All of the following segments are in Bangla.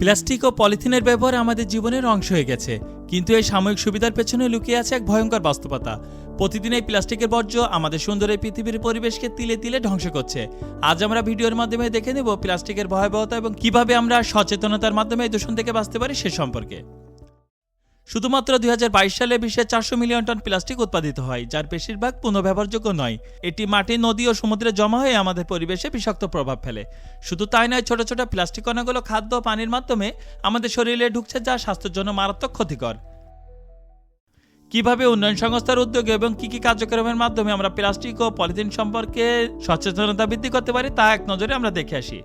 প্লাস্টিক ও পলিথিনের ব্যবহার আমাদের জীবনের অংশ হয়ে গেছে। কিন্তু এই সাময়িক সুবিধার পেছনে লুকিয়ে আছে এক ভয়ঙ্কর বাস্তবতা। প্রতিদিন এই প্লাস্টিকের বর্জ্য আমাদের সুন্দর এই পৃথিবীর পরিবেশকে তিলে তিলে ধ্বংস করছে। আজ আমরা ভিডিওর মাধ্যমে দেখে নেব প্লাস্টিকের ভয়াবহতা এবং কীভাবে আমরা সচেতনতার মাধ্যমে এই দূষণ থেকে বাঁচতে পারি সে সম্পর্কে। শুধুমাত্র দু হাজার বাইশ সালে বিশ্বে চারশো মিলিয়ন টন প্লাস্টিক উৎপাদিত হয়, যার বেশিরভাগ পুনঃব্যবহারযোগ্য নয়। এটি মাটি, নদী ও সমুদ্রে জমা হয়ে আমাদের পরিবেশে বিষাক্ত প্রভাব ফেলে। শুধু তাই নয়, ছোট ছোট প্লাস্টিক কণাগুলো খাদ্য পানির মাধ্যমে আমাদের শরীরে ঢুকছে, যা স্বাস্থ্যের জন্য মারাত্মক ক্ষতিকর। কীভাবে উন্নয়ন সংস্থার উদ্যোগে এবং কি কি কার্যক্রমের মাধ্যমে আমরা প্লাস্টিক ও পলিথিন সম্পর্কে সচেতনতা বৃদ্ধি করতে পারি, তা এক নজরে আমরা দেখে আসি।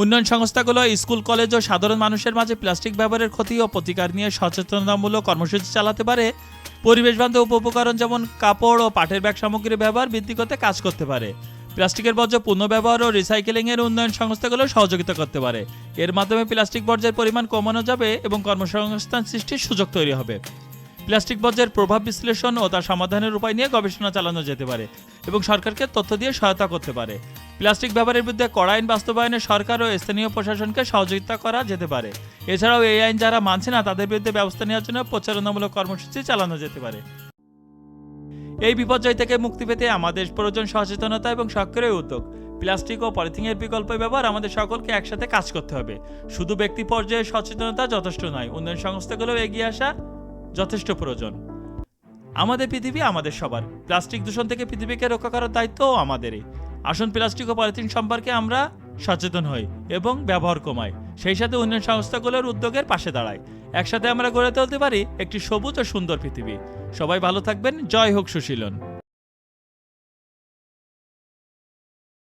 উন্নয়ন সংস্থাগুলো স্কুল, কলেজ ও সাধারণ মানুষের মাঝে প্লাস্টিক ব্যবহারের ক্ষতি ও প্রতিকার নিয়ে সচেতনতামূলক কর্মসূচি চালাতে পারে। পরিবেশ বান্ধব উপকরণ যেমন কাপড় ও পাটের ব্যাগ সামগ্রী ব্যবহার বৃদ্ধি করতে কাজ করতে পারে। প্লাস্টিকের বর্জ্য পুনঃব্যবহার ও রিসাইকেলিং এর উন্নয়ন সংস্থাগুলো সহযোগিতা করতে পারে। এর মাধ্যমে প্লাস্টিক বর্জ্যের পরিমাণ কমানো যাবে এবং কর্মসংস্থান সৃষ্টির সুযোগ তৈরি হবে। প্লাস্টিক বর্জ্যের প্রভাব বিশ্লেষণ ও তার সমাধানের উপায় নিয়ে গবেষণা চালানো যেতে পারে এবং সরকারকে তথ্য দিয়ে সহায়তা করতে পারে। প্লাস্টিক ব্যবহারের বিরুদ্ধে কড়া আইন বাস্তবায়নে সরকার ও স্থানীয় প্রশাসনকে সহযোগিতা করা যেতে পারে। এছাড়াও এই আইন যারা মানছে না, তাদের বিরুদ্ধে ব্যবস্থা নেওয়ার জন্য প্রচারণামূলক কর্মসূচি চালানো যেতে পারে। এই বিপর্যয় থেকে মুক্তি পেতে আমাদের প্রয়োজন সচেতনতা এবং সক্রিয় উদ্যোগ। প্লাস্টিক ও পলিথিনের বিকল্প ব্যবহার আমাদের সকলকে একসাথে কাজ করতে হবে। শুধু ব্যক্তি পর্যায়ে সচেতনতা যথেষ্ট নয়, উন্নয়ন সংস্থাগুলো এগিয়ে আসা যথেষ্ট প্রয়োজন। আমাদের পৃথিবী আমাদের সবার। প্লাস্টিক দূষণ থেকে পৃথিবীকে রক্ষা করার দায়িত্ব আমাদেরই। আসুন প্লাস্টিক ও পলিথিন সম্পর্কে আমরা সচেতন হই এবং ব্যবহার কমাই। সেই সাথে উন্নয়ন সংস্থাগুলোর উদ্যোগের পাশে দাঁড়াই। একসাথে আমরা গড়ে তুলতে পারি একটি সবুজ ও সুন্দর পৃথিবী। সবাই ভালো থাকবেন। জয় হোক সুশীলন।